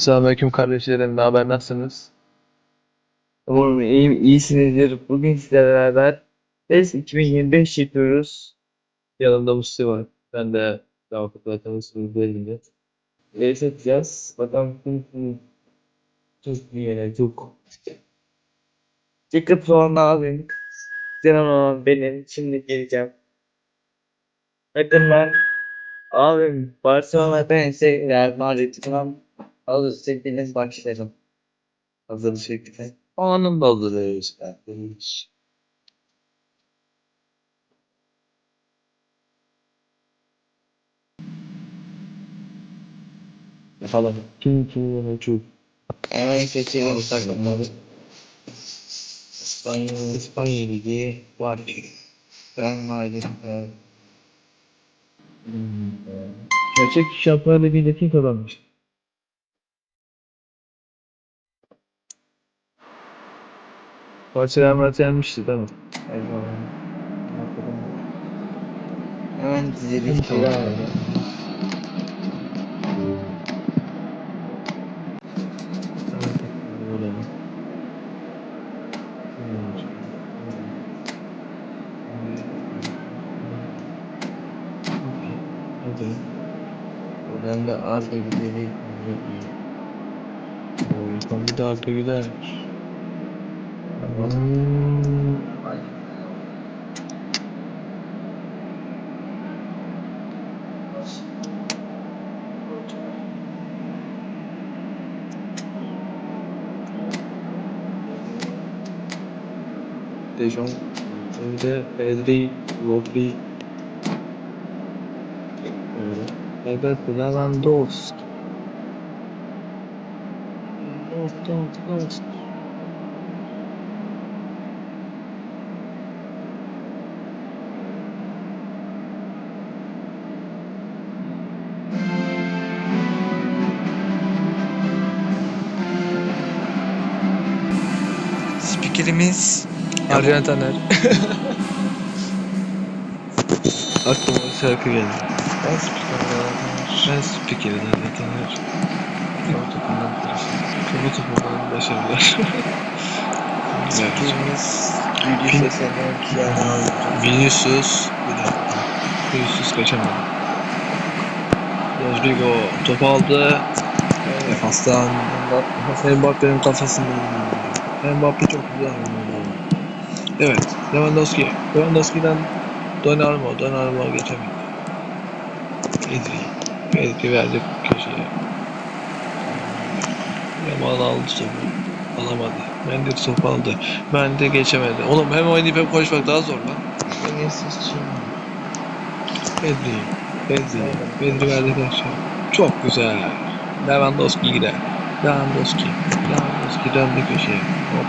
Selamünaleyküm kardeşlerim. Ne haber? Nasılsınız? Umarım iyi, iyisinizdir. Bugün sizlerle beraber PES 2025 yapıyoruz. Yanımda Musti var. Ben de daha tanıştığımız belli. PES atacağız. Bakalım kim kim çok iyi çok. Jacob Soğan abim. Zenon olan benim. Şimdi geleceğim. Bakın ben abim Barcelona ben ise Real Madrid alırsak biriniz başlayalım. Hazır bir şekilde. Anında hazırlıyoruz kardeş. Yapalım. Kim kim çok. Hemen seçelim takımları. İspanya, İspanya Ligi var. Madrid. e, Gerçek Şampiyonlar Ligi'nde kim kazanmış? Barcelona Madrid yenmişti değil mi? Eyvallah. Hemen dizelim. Tamam. Buradan da bir gidelim. Oy, bir de arka gider. De Jong, önde Pedri, Rodri, Evet, Lewandowski. Lewandowski. Spikerimiz Arjen Taner. Aklıma bir şarkı geldi. ben spikerim. Ben spikerim Arjen Taner. Kamu topundan Kamu topundan başarılar. Spikerimiz Gülü Seslen'den piyano. Vinicius. Bir dakika. Vinicius kaçamadı. Rodrigo top aldı. Defanstan. Mbappe'nin kafasını Mbappe çok güzel oynuyor. Evet. Lewandowski. Lewandowski'den Donnarumma. Donnarumma geçemedi. Pedri. Pedri verdi köşeye. Yamal aldı topu. Alamadı. Mendy topu aldı. Mendy geçemedi. Oğlum hem oynayıp hem koşmak daha zor lan. Vinicius Junior. Pedri. Pedri. Pedri verdi köşeye. Çok güzel. Lewandowski gider. Lewandowski. Lewandowski döndü köşeye. Hop.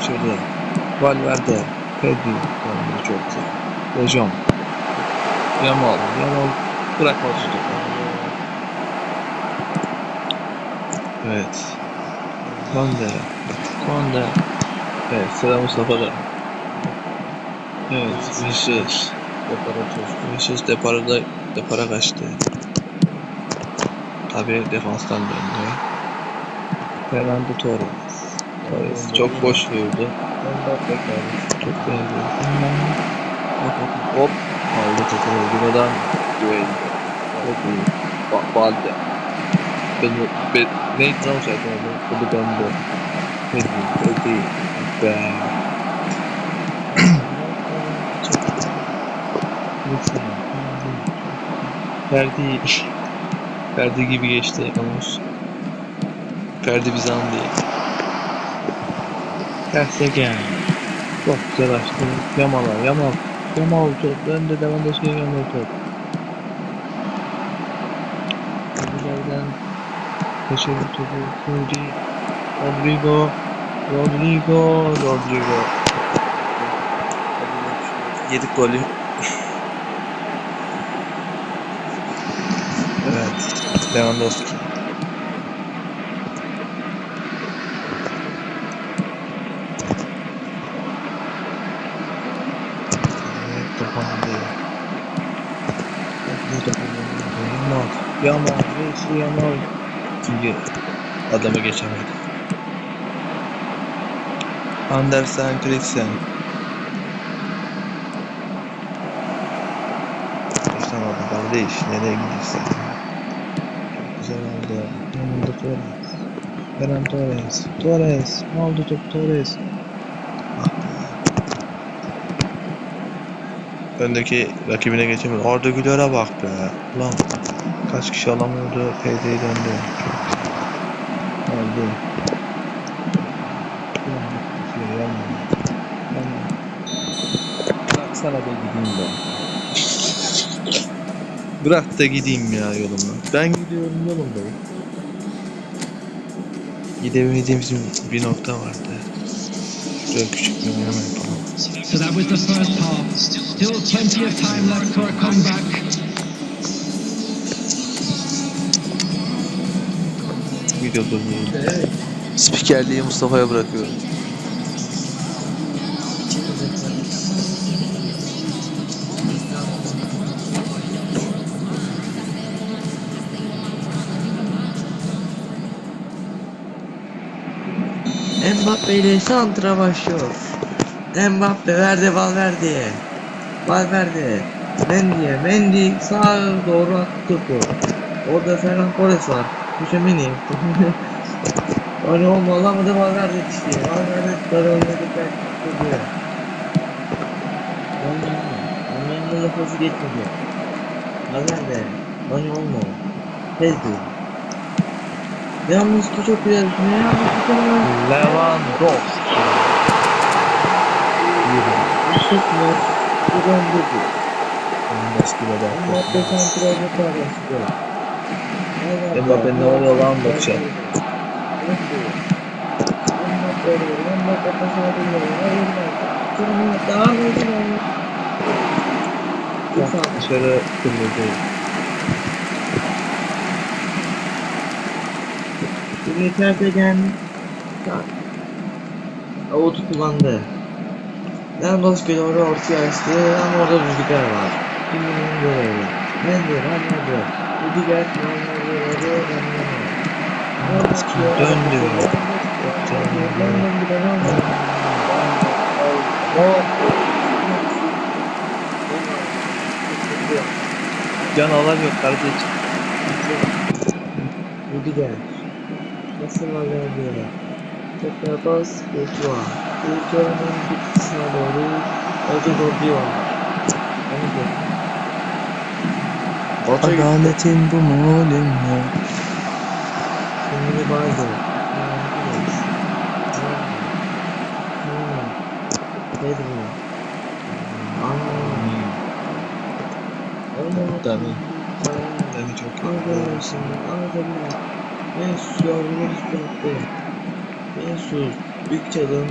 Şurada. Valverde. Pedri. Döndü çok güzel. De Jong. Yamal. Yamal bırakmadı topu. Evet. Konde. Konde. Evet sıra Mustafa'da. Evet Vinicius. Vinicius depara da depara kaçtı. Tabi defanstan döndü. Fernando Torres. Torres çok boş vurdu. Çok beğendi. Hop hop hop. Aldı topu Rodrigo'dan. Güvenli. Çok iyi. Ben, ben, neydi lan o zaten orada? Topu döndü. Pedri, Pedri. Be. Ferdi Ferdi gibi geçti Amos. Ferdi Bizan diye. Gerçekten. Çok güzel açtı. Yamal'a, Yamal. Yamal top. Döndü Lewandowski'ye Yamal top. Ferdilerden kaçırdı topu. Ferdi. Rodrigo. Rodrigo. Rodrigo. Yedik golü. Evet. Lewandowski. Yamal, Messi Yamal. Çünkü adamı geçemedi. Andersen, Christian. Başlamadı kardeş. Nereye gidiyorsun? Torres. Ferran Torres. Torres. Aldı top Torres. Ah. Öndeki rakibine geçemedi. Arda Güler'e bak be. Ulan kaç kişi alamıyordu. PD'yi döndü. Yapma. Bıraksana da gideyim ben. Bırak da gideyim ya yoluma. Ben gidiyorum yolumdayım. Gidemeyeceğimiz bir nokta vardı. Şuraya küçük bir oynama yapalım. So that was the first half. Still plenty of time left for a comeback. Video durdurun. Spikerliği Mustafa'ya bırakıyorum. Mbappe ile santra başlıyor. Mbappe verdi Valverde. Valverde. Mendy'e. Mendy sağa doğru attı topu. Orada Ferran Torres var. Düşemini. Öyle olmalı ama da Valverde işte. Valverde oynadı topu. Onların da pası geçmedi. Valverde. Öyle olma. Tezdi. Yalnız ki çok güzel düşünüyor. Yalnız ki çok. Lewandowski. Yürü. Sıkmıyor. Kazandırdı. Lewandowski de Mbappe bak. santralı paylaştı. Mbappe ne oluyor lan. Sonra daha. Bak dışarı kırmızı. Şimdi Terpegen Avutu kullandı. Lewandowski doğru ortaya açtı ama orada Rüdiger var. Kiminin görevi. Mendy, Ronaldo, Rüdiger, Ronaldo, Ronaldo, döndü. Can alamıyor kardeşim. Rüdiger. Nasıl alıyor? Tekrar bas, Kurtuğa. Kurtuğa'nın bir kısmına doğru Hoca Gordiyo. Onu gör. Adaletin bu mu ya? Şimdi bazı. Pedro. Anladım. Anladım. Dani. Dani çok iyi. Anladım şimdi. Anladım. Mesut üstü Mesut. Büyük çalım.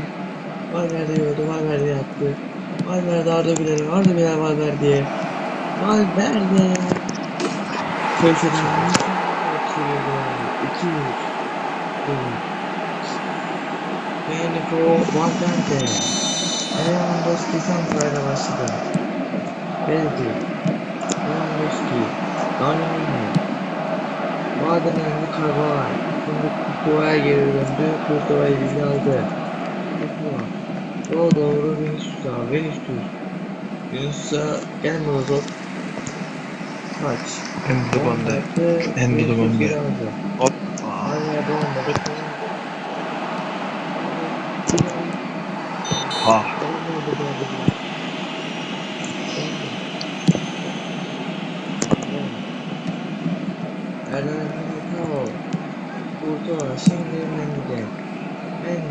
Valverde gördü. Valverde yaptı. Valverde Arda Güler'e. Arda Güler Valverde'ye. Valverde. Köşeden. İki yüz. Beniko Valverde. Lewandowski Santra'yla başladı. Belki. Lewandowski. Donnarumma. Madem önünde Carvajal. Şimdi Kurtuva'ya geri döndü. Kurtuva'yı bizi aldı. Kurtuva. Sola doğru Vinicius'a. Vinicius. Vinicius'a gelme o top. Kaç. Endogon'da. Yaptı, Endogon Vinicius gel. geri aldı. Hop. Hala doğmadı. Ah. Erdoğan Militao. Kurtuğa. Şimdi Mendy'de.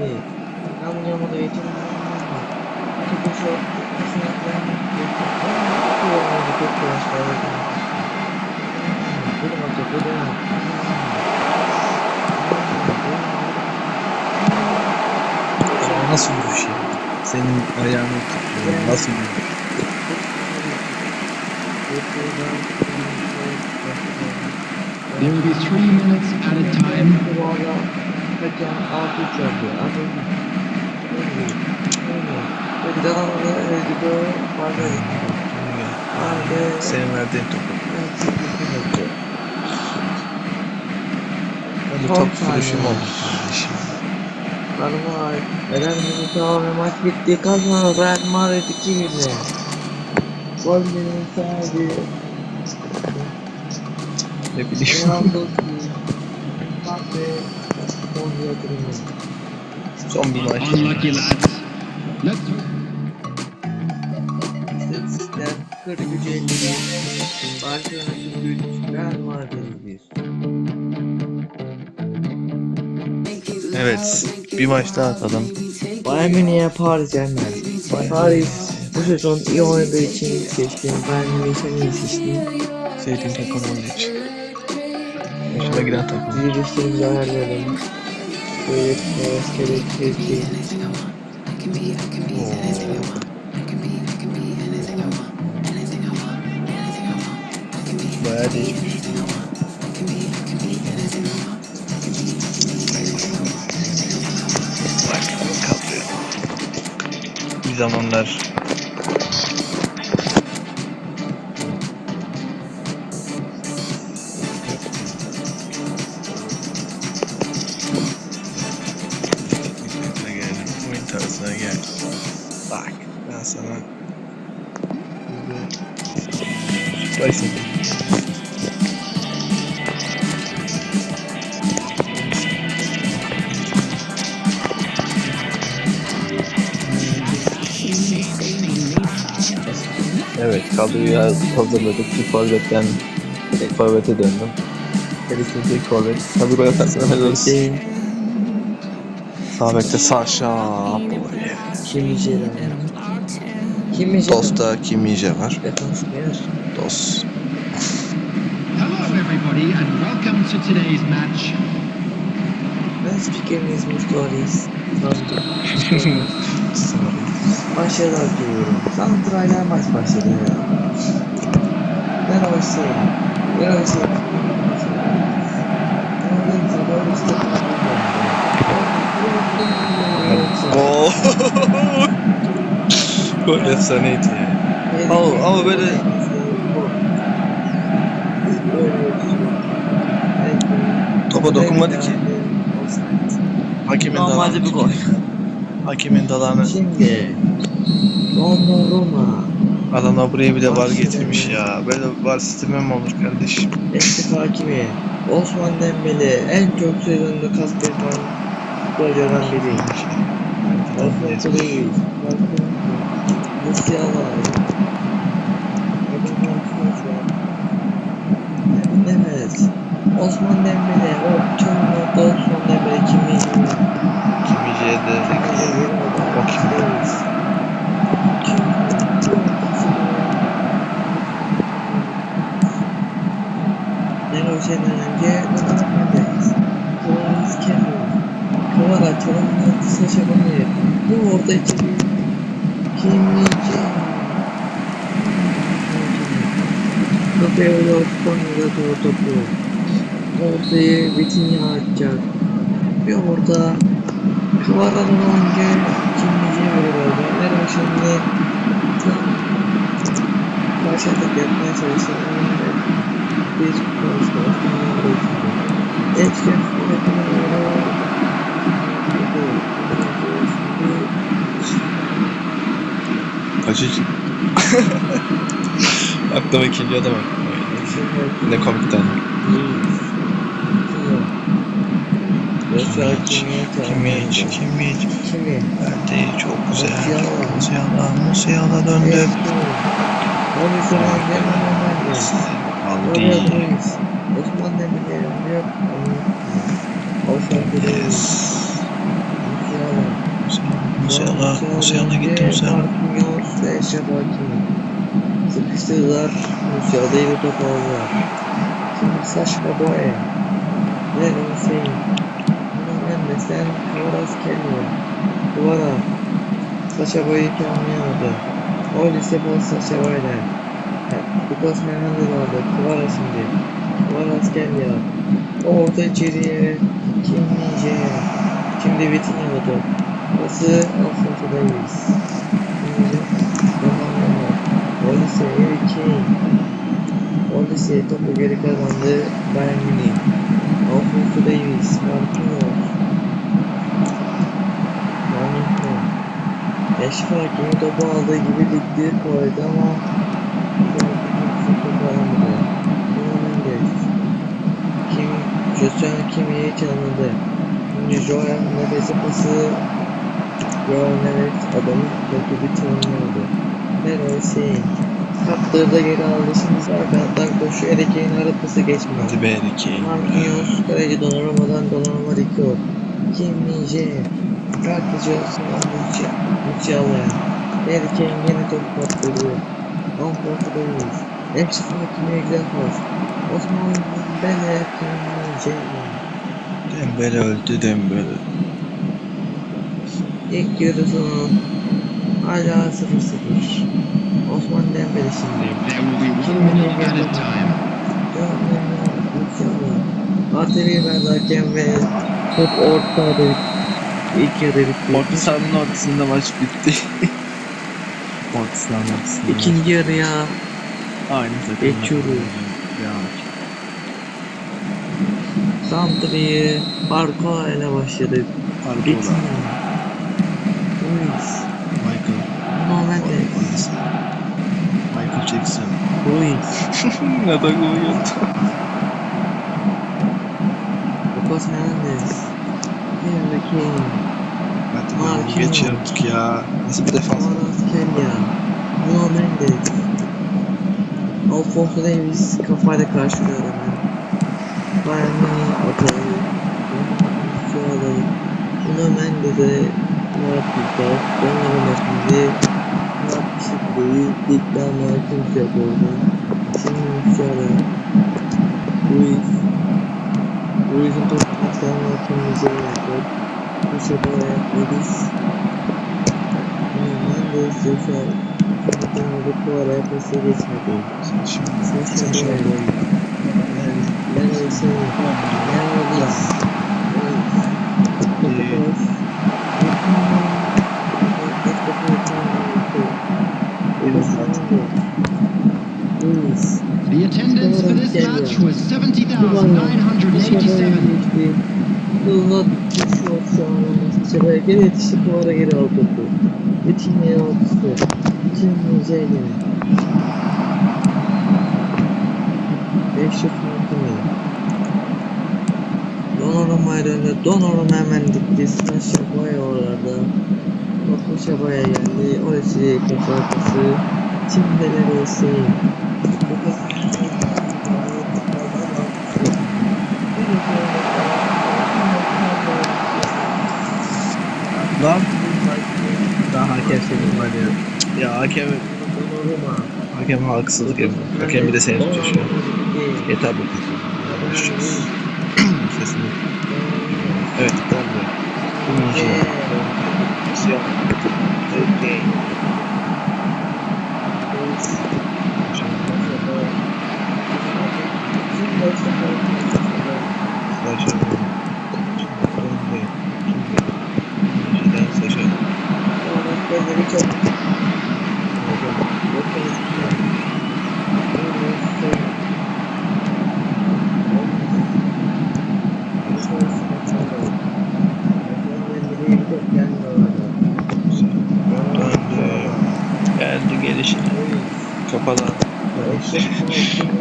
Mendy. Namlıyamadı eğitim. Topu şu. Kısına koyamadı. Koyamadı. Çok kıvaçlar. Benim atı. Benim nasıl vuruş ya? Senin ayağını tutuyor. Nasıl vuruş? There will be three minutes at a time. Bu hakem altı yaptı. Az önce. Peki devamlı Edigo Valverde. Valverde. Senin verdiğin topu. Bir Son top sürüşüm oldu kardeşim. Karma Real Madrid ve maç bitti. Kazanan Real Madrid 2 1 Gollerin sahibi Ne bileyim. Mbappe. Bir maç. Unlucky lads. Let's. İstatistikler 43 51. Barcelona 3 Real Madrid 1. Evet. Bir maç daha atalım. Bayern Münih'e Paris yenmez. Paris bu sezon iyi oynadığı için seçtim. Bayern Münih'i sen iyi seçtin. Sevdiğim takım olduğu için. Hoşuma giden takım. Dirilişlerimizi ayarlayalım. Böyle Paris gerek sevgi. Bayağı değişmiş. Zamanlar Spice Evet kadroyu hazırladık. Bir forvetten direkt forvete döndüm. Gerekirse ilk forvet. Tabii gol atarsan. Değil. Sağ bekte Sasha. Kimi Gerard. Kimi Gerard. Dosta Kimije var. Defans yer. Dos. Hello, everybody, and welcome to today's match. Ben spikeriniz Mustafa'yız. Başarılar diliyorum. Santraylar maç başladı ya. Ben o işi Ben o işi Oo. Gol efsaneydi ya. Ama- ama böyle- Topa dokunmadı ki. Hakemin Normalde bir gol. Hakemin dalağını. Şimdi Donnarumma Adamlar buraya bile var getirmiş ya. Böyle var sistemi mi olur kardeşim? Eski hakimi Osman Dembele en çok sezonda kask yapan futbolculardan biri. Osman Neves, Osman Dembele, o tüm Osman Dembele kimi doğru topu, ortayı Vitinha atacak, bir orada Kıvara'nın önce Kimlice'ye veriyorlar, Nero Şener'e tam karşılık yapmaya çalışıyor. Bir konuşma Etken Kaçıcı. Aklıma ikinci adam geldi. Ne komik tane. Kimiç, Kimiç, Kimiç. Verdi çok güzel. Musiala. Musiala, döndü. Onu zaman hemen Aldi. Osman Demir'e yok. Yes. Musiala, Musiala gitti Musiala. Marquinhos ve Eşref Hakimi. Sıkıştırdılar. Musiala'yı bir top aldılar. Şimdi Saşma Boye. Ve Hüseyin. Buna Mendes'ten Kavaras geliyor. Duvara. Saşa Boye'yi tamamlayamadı. O lise bol geliyor. O orta içeriye. Kim Nije'ye. Şimdi top. Pası Alfonso'dayız. Şimdi. Olise Harry Kane. Olise topu geri kazandı. Bayern Münih. Alfonso Davies, Marquinhos. Marquinhos. Eşfak yeni topu aldığı gibi ligleri koydu ama topu alamadı. Mendes. Kim, José Kimi'yi çalmadı. Şimdi Joel Neves'e pası Joel Neves adamın rakibi çalınıyordu. Leroy Hüseyin. Kaptırdı geri sağ kanattan koşuyor. Erike'nin arapası geçmiyor. Hadi be Erike'yi. Marquinhos kaleci Donnarumma'dan Donnarumma Rico. Kim Min-jae. Cartacı Musiala. Harry Kane yine topu kaptırıyor. Alfonso Davies. Hepsi Fakir'e güzel pas. Osman Dembele Kim Min-jae. Dembele öldü Dembele. İlk yarısının hala 0-0. Osman Dembele şimdi. There will be one minute added time. Ateri verdi hakem ve top ortada ilk yarı bitti. Orta sahanın ortasında maç bitti. Orta sahanın ortasında. İkinci yarıya Aynı takım. Geçiyoruz. Santri'yi Barco ile başladık. Arda Vitinha, olan. Nuno Mendes, Michael Jackson. Ruiz, ne da koyuyordu. Lucas Hernandez, Harry Kane, Hadi be geç artık ya. Nasıl bir defans? Kvaratskhelia, Nuno Mendes, Alfonso Davies kafayla karşılıyor hemen. Bayern Münih atağı, Musiala, Nuno Mendes'e Murat Bilbao, Donnarumma şimdi Şıklı'yı ligden kimse yapıyordu. Şimdi Musiala, Ruiz, Ruiz'in topu paslarına kimse yapıyor. Musiala, Ruiz, Nuno Mendes, Joshua, Kimse bu araya pası geçmedi. Sen şimdi. Sen Sen şimdi şimdi. Ben öyle seviyorum. Ben öyle The attendance for this match was 70,987. Hızla düşüyor şu an ama Çabaya geri yetişti duvara geri aldı topu. Vitinha'ya almıştı. Vitinha'ya yine. Beşik Martinez. Donnarumma'ya döndü. Donnarumma hemen dikti. Sasha Boya oralarda. Topu Şabaya geldi. Orası kafa arkası. Şimdi neresi? Lan. Daha hakem senin var ya. Ya hakem, hakem haksızlık yapıyor. Hakem bir de seni tutuyor şu an. Yeter bu. Konuşacağız. Sesini. Evet, tamam. Bunun için. İsyan. Okey.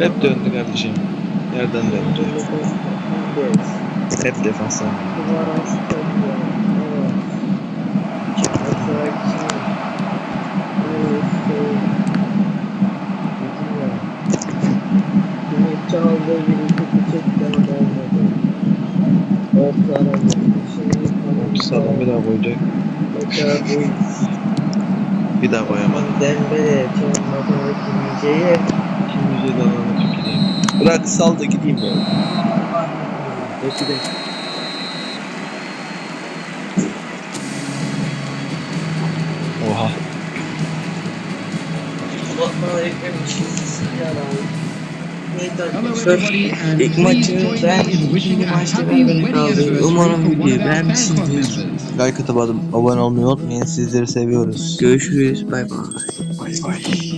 Hep döndü kardeşim. Yerden döndü. Hep defanstan. Çaldığı gibi topu çekten olmadı. Orta aradı. Şimdi Sağdan bir daha koyacak. Bir daha koyamadı. Dembele çalınmadan ikinciye Şimdi de daha gideyim. Bırak sal da gideyim ben. Peki de Oha. Neydi Hello arkadaşlar? everybody and İlk maçı ben a maçta kaldım. anniversary Umarım videoyu beğenmişsinizdir. Like atıp abone olmayı unutmayın. Sizleri seviyoruz. Görüşürüz. Bay bay. Bay bay.